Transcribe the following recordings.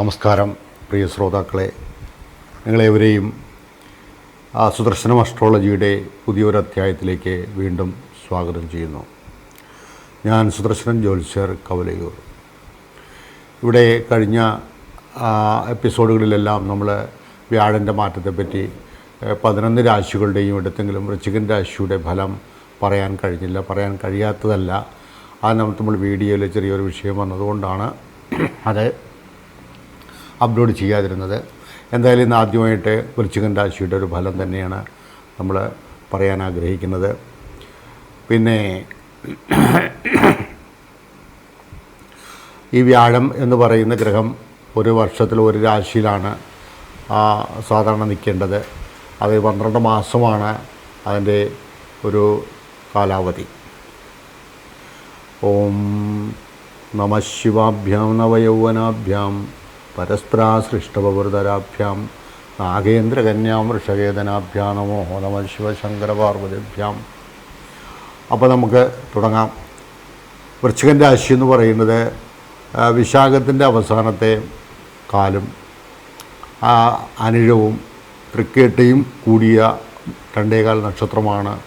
നമസ്കാരം പ്രിയ ശ്രോതാക്കളെ. നിങ്ങളേവരെയും സുദർശനം അസ്ട്രോളജിയുടെ പുതിയൊരു അധ്യായത്തിലേക്ക് വീണ്ടും സ്വാഗതം ചെയ്യുന്നു. ഞാൻ സുദർശനൻ ജ്യോത്സ്യർ കവലയൂർ. ഇവിടെ കഴിഞ്ഞ എപ്പിസോഡുകളിലെല്ലാം നമ്മൾ വ്യാഴന്റെ മാറ്റത്തെപ്പറ്റി പതിനൊന്ന് രാശികളുടെയും എടുത്തെങ്കിലും വൃശ്ചികൻ രാശിയുടെ ഫലം പറയാൻ കഴിഞ്ഞില്ല പറയാൻ കഴിയാത്തതല്ല. ആ നമ്മൾ വീഡിയോയിൽ ചെറിയൊരു വിഷയം വന്നതുകൊണ്ടാണ് അത് അപ്ലോഡ് ചെയ്യാതിരുന്നത്. എന്തായാലും ഇന്ന് ആദ്യമായിട്ട് വൃശ്ചികൻ രാശിയുടെ ഒരു ഫലം തന്നെയാണ് നമ്മൾ പറയാൻ ആഗ്രഹിക്കുന്നത്. പിന്നെ ഈ വ്യാഴം എന്ന് പറയുന്ന ഗ്രഹം ഒരു വർഷത്തിൽ ഒരു രാശിയിലാണ് സാധാരണ നിൽക്കേണ്ടത്. അത് പന്ത്രണ്ട് മാസമാണ് അതിന്റെ ഒരു കാലാവധി. ഓം നമ ശിവാഭ്യാം നവയൗവനാഭ്യാം പരസ്പരാസൃഷ്ടവൃതരാഭ്യാം നാഗേന്ദ്രകന്യാം വൃഷകേതനാഭ്യാം നമോ നമ ശിവശങ്കര പാർവതിഭ്യാം അപ്പോൾ നമുക്ക് തുടങ്ങാം. വൃശ്ചികൻ രാശി എന്ന് പറയുന്നത് വിശാഖത്തിന്റെ അവസാനത്തെ കാലും. അനിഴവും തൃക്കേട്ടയും കൂടിയ രണ്ടേകാല നക്ഷത്രമാണ്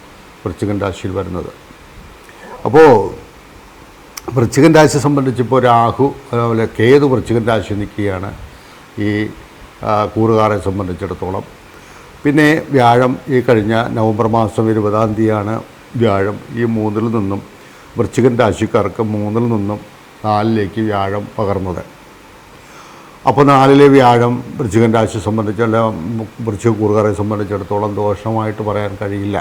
വൃശ്ചികൻ രാശിയിൽ വരുന്നത്. അപ്പോൾ വൃശ്ചികൻ രാശി സംബന്ധിച്ചിപ്പോൾ രാഹു അതുപോലെ കേതു വൃശ്ചികൻ രാശി നിൽക്കുകയാണ് ഈ കൂറുകാരെ സംബന്ധിച്ചിടത്തോളം. പിന്നെ വ്യാഴം ഈ കഴിഞ്ഞ നവംബർ മാസം ഇരുപതാം തീയതിയാണ് വ്യാഴം. ഈ മൂന്നിൽ നിന്നും വൃശ്ചികൻ രാശിക്കാർക്ക് മൂന്നിൽ നിന്നും നാലിലേക്ക് വ്യാഴം പകർന്നത്. അപ്പോൾ നാലിലെ വ്യാഴം വൃശ്ചികൻ രാശി സംബന്ധിച്ചുള്ള വൃശ്ചിക കൂറുകാരെ സംബന്ധിച്ചിടത്തോളം ദോഷമായിട്ട് പറയാൻ കഴിയില്ല.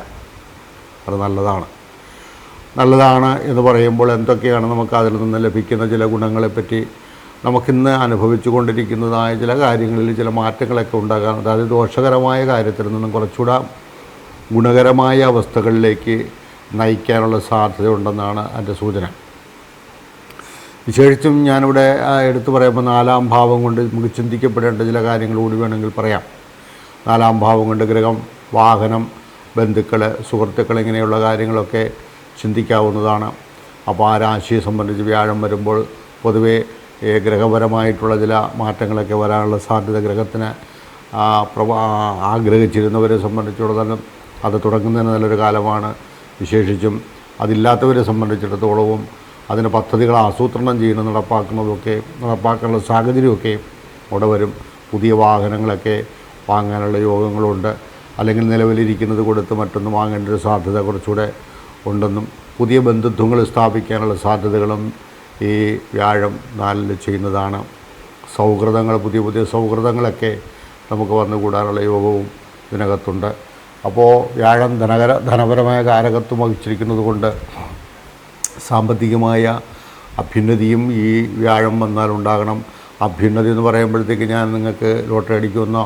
അത് നല്ലതാണ്. നല്ലതാണ് എന്ന് പറയുമ്പോൾ എന്തൊക്കെയാണ് നമുക്ക് അതിൽ നിന്ന് ലഭിക്കുന്ന ചില ഗുണങ്ങളെപ്പറ്റി നമുക്കിന്ന് അനുഭവിച്ചു കൊണ്ടിരിക്കുന്നതായ ചില കാര്യങ്ങളിൽ ചില മാറ്റങ്ങളൊക്കെ ഉണ്ടാകാൻ അതായത് ദോഷകരമായ കാര്യത്തിൽ നിന്നും കുറച്ചുകൂടെ ഗുണകരമായ അവസ്ഥകളിലേക്ക് നയിക്കാനുള്ള സാധ്യതയുണ്ടെന്നാണ് എന്റെ സൂചന. വിശേഷിച്ചും ഞാനിവിടെ എടുത്തു പറയുമ്പോൾ നാലാം ഭാവം കൊണ്ട് നമുക്ക് ചിന്തിക്കപ്പെടേണ്ട ചില കാര്യങ്ങൾ കൂടി വേണമെങ്കിൽ പറയാം. നാലാം ഭാവം കൊണ്ട് ഗ്രഹം വാഹനം ബന്ധുക്കൾ സുഹൃത്തുക്കൾ ഇങ്ങനെയുള്ള കാര്യങ്ങളൊക്കെ ചിന്തിക്കാവുന്നതാണ്. അപ്പോൾ ആ രാശിയെ സംബന്ധിച്ച് വ്യാഴം വരുമ്പോൾ പൊതുവേ ഗ്രഹപരമായിട്ടുള്ള ചില മാറ്റങ്ങളൊക്കെ വരാനുള്ള സാധ്യത ഗ്രഹത്തിന് പ്രവാ ആഗ്രഹിച്ചിരുന്നവരെ സംബന്ധിച്ചിടത്തോളം അത് തുടങ്ങുന്നതിന് നല്ലൊരു കാലമാണ്. വിശേഷിച്ചും അതില്ലാത്തവരെ സംബന്ധിച്ചിടത്തോളവും അതിന് പദ്ധതികൾ ആസൂത്രണം ചെയ്യുന്ന നടപ്പാക്കുന്നതൊക്കെ നടപ്പാക്കാനുള്ള സാഹചര്യമൊക്കെ അവിടെ വരും. പുതിയ വാഹനങ്ങളൊക്കെ വാങ്ങാനുള്ള യോഗങ്ങളുണ്ട്. അല്ലെങ്കിൽ നിലവിലിരിക്കുന്നത് കൊടുത്ത് മറ്റൊന്ന് വാങ്ങേണ്ട ഒരു സാധ്യത കുറച്ചുകൂടെ ഉണ്ടെന്നും പുതിയ ബന്ധുത്വങ്ങൾ സ്ഥാപിക്കാനുള്ള സാധ്യതകളും ഈ വ്യാഴം നാലിൽ ചെയ്യുന്നതാണ്. സൗഹൃദങ്ങൾ പുതിയ പുതിയ സൗഹൃദങ്ങളൊക്കെ നമുക്ക് വന്നുകൂടാനുള്ള യോഗവും ഇതിനകത്തുണ്ട്. അപ്പോൾ വ്യാഴം ധനകര ധനപരമായ കാരകത്വം വഹിച്ചിരിക്കുന്നത് കൊണ്ട് സാമ്പത്തികമായ അഭ്യുന്നതിയും ഈ വ്യാഴം വന്നാൽ ഉണ്ടാകണം. അഭ്യുന്നതി എന്ന് പറയുമ്പോഴത്തേക്ക് ഞാൻ നിങ്ങൾക്ക് ലോട്ടറി അടിക്കുമെന്നോ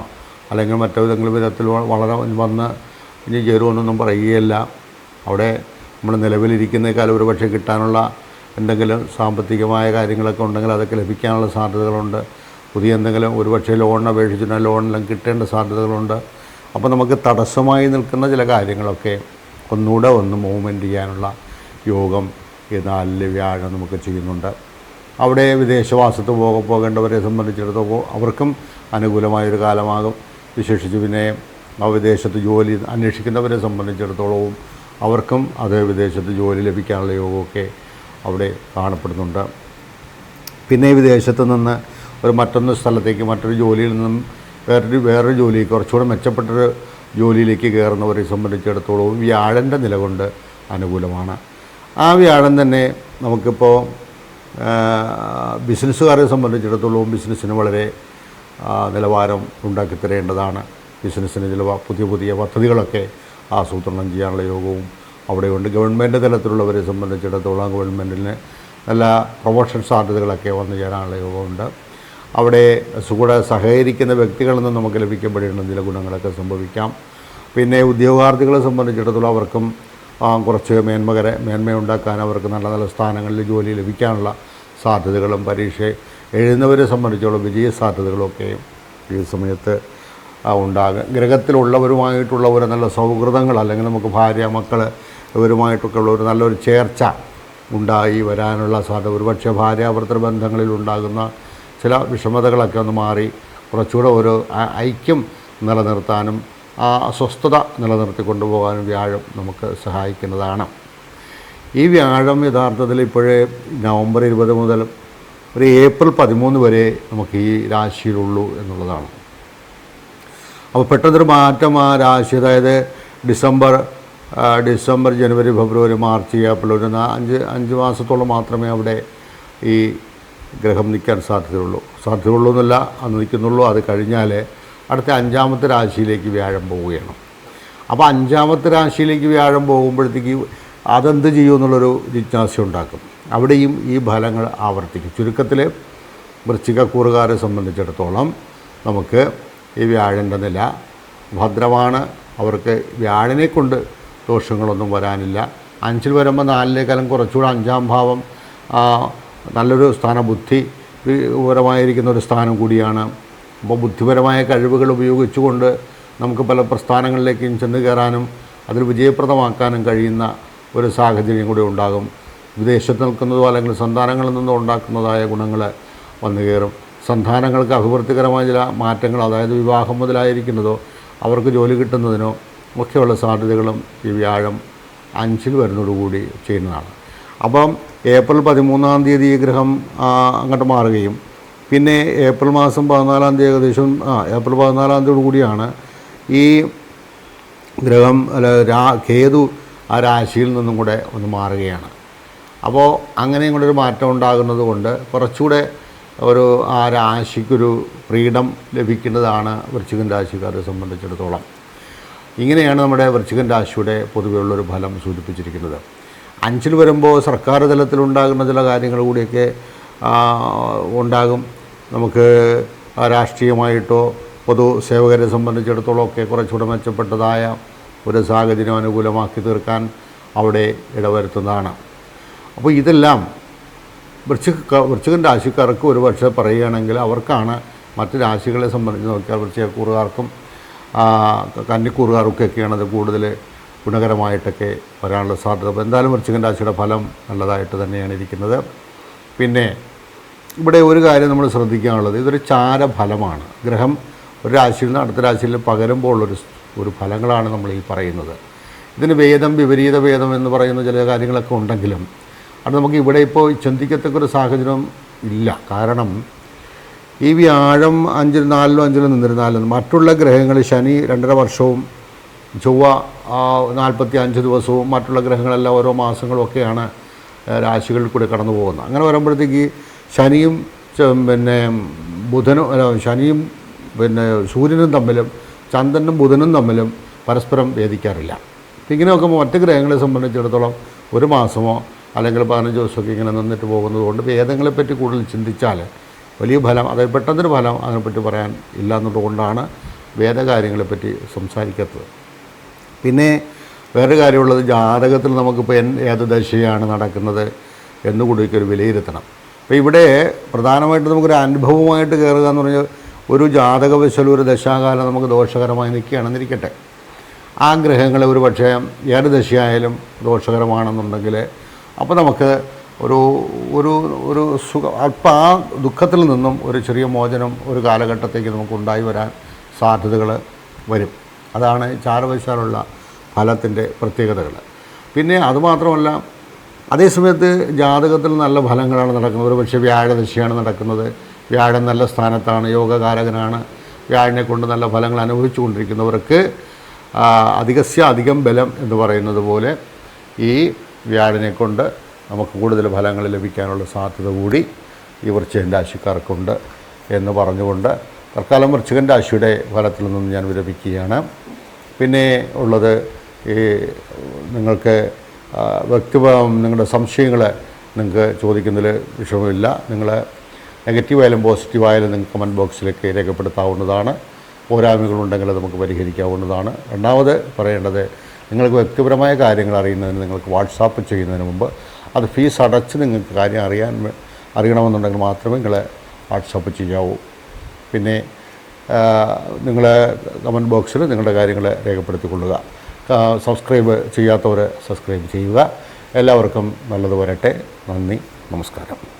അല്ലെങ്കിൽ മറ്റേതെങ്കിലും വിധത്തിൽ വളരെ വന്ന് ഇനി ചേരുമെന്നൊന്നും പറയുകയല്ല. അവിടെ നമ്മൾ നിലവിലിരിക്കുന്നേക്കാൾ ഒരു പക്ഷേ കിട്ടാനുള്ള എന്തെങ്കിലും സാമ്പത്തികമായ കാര്യങ്ങളൊക്കെ ഉണ്ടെങ്കിൽ അതൊക്കെ ലഭിക്കാനുള്ള സാധ്യതകളുണ്ട്. പുതിയ എന്തെങ്കിലും ഒരു പക്ഷേ ലോൺ അപേക്ഷിച്ചിട്ട് ലോണെല്ലാം കിട്ടേണ്ട സാധ്യതകളുണ്ട്. അപ്പോൾ നമുക്ക് തടസ്സമായി നിൽക്കുന്ന ചില കാര്യങ്ങളൊക്കെ ഒന്നുകൂടെ ഒന്ന് മൂവ്മെന്റ് ചെയ്യാനുള്ള യോഗം ഈ നാലിൽ വ്യാഴം നമുക്ക് ചെയ്യുന്നുണ്ട്. അവിടെ വിദേശവാസത്ത് പോക പോകേണ്ടവരെ സംബന്ധിച്ചിടത്തോളം അവർക്കും അനുകൂലമായൊരു കാലമാകും. വിശേഷിച്ച് പിന്നെ വിദേശത്ത് ജോലി അന്വേഷിക്കുന്നവരെ സംബന്ധിച്ചിടത്തോളവും അവർക്കും അത് വിദേശത്ത് ജോലി ലഭിക്കാനുള്ള യോഗമൊക്കെ അവിടെ കാണപ്പെടുന്നുണ്ട്. പിന്നെ വിദേശത്ത് നിന്ന് ഒരു മറ്റൊന്ന് സ്ഥലത്തേക്ക് മറ്റൊരു ജോലിയിൽ നിന്നും വേറൊരു വേറൊരു ജോലി കുറച്ചുകൂടെ മെച്ചപ്പെട്ടൊരു ജോലിയിലേക്ക് കയറുന്നവരെ സംബന്ധിച്ചിടത്തോളവും വ്യാഴന്റെ നിലകൊണ്ട് അനുകൂലമാണ്. ആ വ്യാഴം തന്നെ നമുക്കിപ്പോൾ ബിസിനസ്സുകാരെ സംബന്ധിച്ചിടത്തോളവും ബിസിനസ്സിന് വളരെ നിലവാരം ഉണ്ടാക്കി തരേണ്ടതാണ് ബിസിനസ്സിന് ചില പുതിയ പുതിയ പദ്ധതികളൊക്കെ ആസൂത്രണം ചെയ്യാനുള്ള യോഗവും അവിടെയുണ്ട് ഗവൺമെന്റ് തലത്തിലുള്ളവരെ സംബന്ധിച്ചിടത്തോളം ഗവൺമെന്റിന് നല്ല പ്രൊമോഷൻ സാധ്യതകളൊക്കെ വന്നു ചേരാനുള്ള യോഗമുണ്ട് അവിടെ കൂടെ സഹകരിക്കുന്ന വ്യക്തികളിൽ നിന്ന് നമുക്ക് ലഭിക്കപ്പെടേണ്ട ചില ഗുണങ്ങളൊക്കെ സംഭവിക്കാം. പിന്നെ ഉദ്യോഗാർത്ഥികളെ സംബന്ധിച്ചിടത്തോളം അവർക്കും കുറച്ച് മേന്മകരെ മേന്മയുണ്ടാക്കാൻ അവർക്ക് നല്ല നല്ല സ്ഥാനങ്ങളിൽ ജോലി ലഭിക്കാനുള്ള സാധ്യതകളും പരീക്ഷ എഴുതുന്നവരെ സംബന്ധിച്ചോളം വിജയ സാധ്യതകളൊക്കെ ഈ സമയത്ത് ഉണ്ടാകുക ഗ്രഹത്തിലുള്ളവരുമായിട്ടുള്ള ഒരു നല്ല സൗഹൃദങ്ങൾ അല്ലെങ്കിൽ നമുക്ക് ഭാര്യ മക്കൾ ഇവരുമായിട്ടൊക്കെ ഉള്ള ഒരു നല്ലൊരു ചേർച്ച ഉണ്ടായി വരാനുള്ള സാധ്യത. ഒരുപക്ഷെ ഭാര്യാഭർത്തൃ ബന്ധങ്ങളിൽ ഉണ്ടാകുന്ന ചില വിഷമതകളൊക്കെ ഒന്ന് മാറി കുറച്ചുകൂടെ ഒരു ഐക്യം നിലനിർത്താനും ആ സ്വസ്ഥത നിലനിർത്തി കൊണ്ടുപോകാനും വ്യാഴം നമുക്ക് സഹായിക്കുന്നതാണ്. ഈ വ്യാഴം യഥാർത്ഥത്തിൽ ഇപ്പോഴേ നവംബർ ഇരുപത് മുതൽ ഒരു ഏപ്രിൽ പതിമൂന്ന് വരെ നമുക്ക് ഈ രാശിയിലുള്ളൂ എന്നുള്ളതാണ്. അപ്പോൾ പെട്ടെന്നൊരു മാറ്റം ആ രാശി അതായത് ഡിസംബർ ഡിസംബർ ജനുവരി ഫെബ്രുവരി മാർച്ച് ഏപ്രിൽ ഒരു അഞ്ച് അഞ്ച് മാസത്തോളം മാത്രമേ അവിടെ ഈ ഗ്രഹം നിൽക്കാൻ സാധ്യതയുള്ളൂ. സാധ്യതയുള്ളൂ എന്നല്ല അന്ന് നിൽക്കുന്നുള്ളൂ. അത് കഴിഞ്ഞാൽ അടുത്ത അഞ്ചാമത്തെ രാശിയിലേക്ക് വ്യാഴം പോവുകയാണ്. അപ്പോൾ അഞ്ചാമത്തെ രാശിയിലേക്ക് വ്യാഴം പോകുമ്പോഴത്തേക്ക് അതെന്ത് ചെയ്യുമെന്നുള്ളൊരു ജിജ്ഞാസ ഉണ്ടാക്കും. അവിടെയും ഈ ഫലങ്ങൾ ആവർത്തിക്കും. ചുരുക്കത്തിൽ വൃശ്ചികക്കൂറുകാരെ സംബന്ധിച്ചിടത്തോളം നമുക്ക് ഈ വ്യാഴന്റെ നില. ഭദ്രമാണ് അവർക്ക് വ്യാഴനെ കൊണ്ട് ദോഷങ്ങളൊന്നും വരാനില്ല. അഞ്ചിൽ വരുമ്പോൾ നാലിലേക്കാളും കുറച്ചുകൂടെ അഞ്ചാം ഭാവം നല്ലൊരു സ്ഥാനബുദ്ധി പരമായിരിക്കുന്ന ഒരു സ്ഥാനം കൂടിയാണ്. അപ്പോൾ ബുദ്ധിപരമായ കഴിവുകൾ ഉപയോഗിച്ചുകൊണ്ട് നമുക്ക് പല പ്രസ്ഥാനങ്ങളിലേക്കും ചെന്ന് കയറാനും അതിൽ വിജയപ്രദമാക്കാനും കഴിയുന്ന ഒരു സാഹചര്യം കൂടി ഉണ്ടാകും. വിദേശത്ത് നിൽക്കുന്നതോ അല്ലെങ്കിൽ സന്താനങ്ങളിൽ നിന്നോ ഉണ്ടാക്കുന്നതായ ഗുണങ്ങൾ വന്നു കയറും സന്താനങ്ങൾക്ക് അഭിവൃദ്ധികരമായ ചില മാറ്റങ്ങൾ അതായത് വിവാഹം മുതലായിരിക്കുന്നതോ അവർക്ക് ജോലി കിട്ടുന്നതിനോ ഒക്കെയുള്ള സാധ്യതകളും ഈ വ്യാഴം അഞ്ചിൽ വരുന്നതോടുകൂടി ചെയ്യുന്നതാണ്. അപ്പം ഏപ്രിൽ പതിമൂന്നാം തീയതി ഈ ഗ്രഹം അങ്ങോട്ട് മാറുകയും പിന്നെ ഏപ്രിൽ മാസം പതിനാലാം തീയതി ഏകദേശം ആ ഏപ്രിൽ പതിനാലാം തീയതി കൂടിയാണ് ഈ ഗ്രഹം അല്ല രാ കേതു ആ രാശിയിൽ നിന്നും കൂടെ ഒന്ന് മാറുകയാണ്. അപ്പോൾ അങ്ങനെ ഒരു മാറ്റം ഉണ്ടാകുന്നത് കൊണ്ട് കുറച്ചുകൂടെ ഒരു ആ രാശിക്കൊരു ഫ്രീഡം ലഭിക്കുന്നതാണ് വൃശ്ചികൻ രാശിക്കാരെ സംബന്ധിച്ചിടത്തോളം. ഇങ്ങനെയാണ് നമ്മുടെ വൃശ്ചികൻ രാശിയുടെ പൊതുവെയുള്ളൊരു ഫലം സൂചിപ്പിച്ചിരിക്കുന്നത്. അഞ്ചിൽ വരുമ്പോൾ സർക്കാർ തലത്തിലുണ്ടാകുന്ന ചില കാര്യങ്ങൾ കൂടിയൊക്കെ ഉണ്ടാകും. നമുക്ക് രാഷ്ട്രീയമായിട്ടോ പൊതു സേവകരെ സംബന്ധിച്ചിടത്തോളം ഒക്കെ കുറച്ചുകൂടെ മെച്ചപ്പെട്ടതായ ഒരു സാഹചര്യം അനുകൂലമാക്കി തീർക്കാൻ അവിടെ ഇടവരുത്തുന്നതാണ്. അപ്പോൾ ഇതെല്ലാം വൃശ്ചിക വൃശ്ചികൻ രാശിക്കാർക്ക് ഒരു പക്ഷേ പറയുകയാണെങ്കിൽ അവർക്കാണ് മറ്റ് രാശികളെ സംബന്ധിച്ച് നോക്കിയാൽ വൃശ്ചികക്കൂറുകാർക്കും കന്നിക്കൂറുകാർക്കൊക്കെയാണ് അത് കൂടുതൽ ഗുണകരമായിട്ടൊക്കെ വരാനുള്ള സാധ്യത. അപ്പോൾ എന്തായാലും വൃശ്ചികൻ രാശിയുടെ ഫലം നല്ലതായിട്ട് തന്നെയാണ് ഇരിക്കുന്നത്. പിന്നെ ഇവിടെ ഒരു കാര്യം നമ്മൾ ശ്രദ്ധിക്കാനുള്ളത് ഇതൊരു ചാരഫലമാണ്. ഗ്രഹം ഒരു രാശിയിൽ നിന്ന് അടുത്ത രാശിയിൽ പകരുമ്പോൾ ഉള്ളൊരു ഒരു ഫലങ്ങളാണ് നമ്മൾ ഈ പറയുന്നത്. ഇതിന് വേദം വിപരീത വേദം എന്ന് പറയുന്ന ചില കാര്യങ്ങളൊക്കെ ഉണ്ടെങ്കിലും അത് നമുക്ക് ഇവിടെ ഇപ്പോൾ ചിന്തിക്കത്തക്ക ഒരു സാഹചര്യം ഇല്ല. കാരണം ഈ വ്യാഴം അഞ്ചിൽ നാലിലും അഞ്ചിലും നിന്നിരുന്നാലും മറ്റുള്ള ഗ്രഹങ്ങൾ ശനി രണ്ടര വർഷവും ചൊവ്വ നാൽപ്പത്തി അഞ്ച് ദിവസവും മറ്റുള്ള ഗ്രഹങ്ങളെല്ലാം ഓരോ മാസങ്ങളും ഒക്കെയാണ് ആ, രാശികളിൽ കൂടി കടന്നു പോകുന്നത്. അങ്ങനെ വരുമ്പോഴത്തേക്ക് ശനിയും പിന്നെ ബുധനും ശനിയും പിന്നെ സൂര്യനും തമ്മിലും ചന്ദ്രനും ബുധനും തമ്മിലും പരസ്പരം വേദിക്കാറില്ല അപ്പം ഇങ്ങനെ നോക്കുമ്പോൾ മറ്റ് ഗ്രഹങ്ങളെ സംബന്ധിച്ചിടത്തോളം ഒരു മാസമോ അല്ലെങ്കിൽ പതിനഞ്ച് ദിവസമൊക്കെ ഇങ്ങനെ നിന്നിട്ട് പോകുന്നത് കൊണ്ട് വേദങ്ങളെപ്പറ്റി കൂടുതൽ ചിന്തിച്ചാൽ വലിയ ഫലം അതായത് പെട്ടെന്നൊരു ഫലം അതിനെപ്പറ്റി പറയാൻ ഇല്ല എന്നുള്ളതുകൊണ്ടാണ് വേദകാര്യങ്ങളെപ്പറ്റി സംസാരിക്കാത്തത്. പിന്നെ വേറെ കാര്യമുള്ളത് ജാതകത്തിൽ നമുക്കിപ്പോൾ എൻ ഏത് ദശയാണ് നടക്കുന്നത് എന്നുകൂടിയൊക്കെ ഒരു വിലയിരുത്തണം. അപ്പോൾ ഇവിടെ പ്രധാനമായിട്ട് നമുക്കൊരു അനുഭവമായിട്ട് കയറുക എന്ന് പറഞ്ഞാൽ ഒരു ജാതകവശലും ഒരു ദശാകാലം നമുക്ക് ദോഷകരമായി നിൽക്കുകയാണെന്നിരിക്കട്ടെ. ആ ഗ്രഹങ്ങളെ ഒരു പക്ഷേ ഏത് ദശയായാലും ദോഷകരമാണെന്നുണ്ടെങ്കിൽ അപ്പോൾ നമുക്ക് ഒരു ഒരു ഒരു സുഖ അല്പം ആ ദുഃഖത്തിൽ നിന്നും ഒരു ചെറിയ മോചനം ഒരു കാലഘട്ടത്തേക്ക് നമുക്ക് ഉണ്ടായി വരാൻ സാധ്യതകൾ വരും. അതാണ് ചാരവശാലുള്ള ഫലത്തിന്റെ പ്രത്യേകതകൾ. പിന്നെ അതുമാത്രമല്ല അതേസമയത്ത് ജാതകത്തിൽ നല്ല ഫലങ്ങളാണ് നടക്കുന്നത്. ഒരു പക്ഷേ വ്യാഴദശയാണ് നടക്കുന്നത്. വ്യാഴം നല്ല സ്ഥാനത്താണ് യോഗകാരകനാണ്. വ്യാഴനെ കൊണ്ട് നല്ല ഫലങ്ങൾ അനുഭവിച്ചു കൊണ്ടിരിക്കുന്നവർക്ക് അധികസ്യ അധികം ബലം എന്ന് പറയുന്നത് പോലെ ഈ വ്യാഴനെ കൊണ്ട് നമുക്ക് കൂടുതൽ ഫലങ്ങൾ ലഭിക്കാനുള്ള സാധ്യത കൂടി ഈ വൃശ്ചികൻ രാശിക്കാർക്കുണ്ട് എന്ന് പറഞ്ഞുകൊണ്ട് തൽക്കാലം വൃശ്ചികൻ രാശിയുടെ ഫലത്തിൽ നിന്നും ഞാൻ വിരമിക്കുകയാണ്. പിന്നെ ഉള്ളത് ഈ നിങ്ങൾക്ക് വ്യക്തി നിങ്ങളുടെ സംശയങ്ങൾ നിങ്ങൾക്ക് ചോദിക്കുന്നതിൽ വിഷമമില്ല. നിങ്ങൾ നെഗറ്റീവായാലും പോസിറ്റീവായാലും നിങ്ങൾക്ക് കമന്റ് ബോക്സിലേക്ക് രേഖപ്പെടുത്താവുന്നതാണ്. പോരായ്മകളുണ്ടെങ്കിൽ നമുക്ക് പരിഹരിക്കാവുന്നതാണ്. രണ്ടാമത് പറയേണ്ടത് നിങ്ങൾക്ക് വ്യക്തിപരമായ കാര്യങ്ങൾ അറിയുന്നതിന് നിങ്ങൾക്ക് വാട്സാപ്പ് ചെയ്യുന്നതിന് മുമ്പ് അത് ഫീസ് അടച്ച് നിങ്ങൾക്ക് കാര്യം അറിയാൻ അറിയണമെന്നുണ്ടെങ്കിൽ മാത്രമേ നിങ്ങളെ വാട്സാപ്പ് ചെയ്യാവൂ. പിന്നെ നിങ്ങളെ കമന്റ് ബോക്സിൽ നിങ്ങളുടെ കാര്യങ്ങൾ രേഖപ്പെടുത്തിക്കൊള്ളുക. സബ്സ്ക്രൈബ് ചെയ്യാത്തവർ സബ്സ്ക്രൈബ് ചെയ്യുക. എല്ലാവർക്കും നല്ലത് വരട്ടെ. നന്ദി. നമസ്കാരം.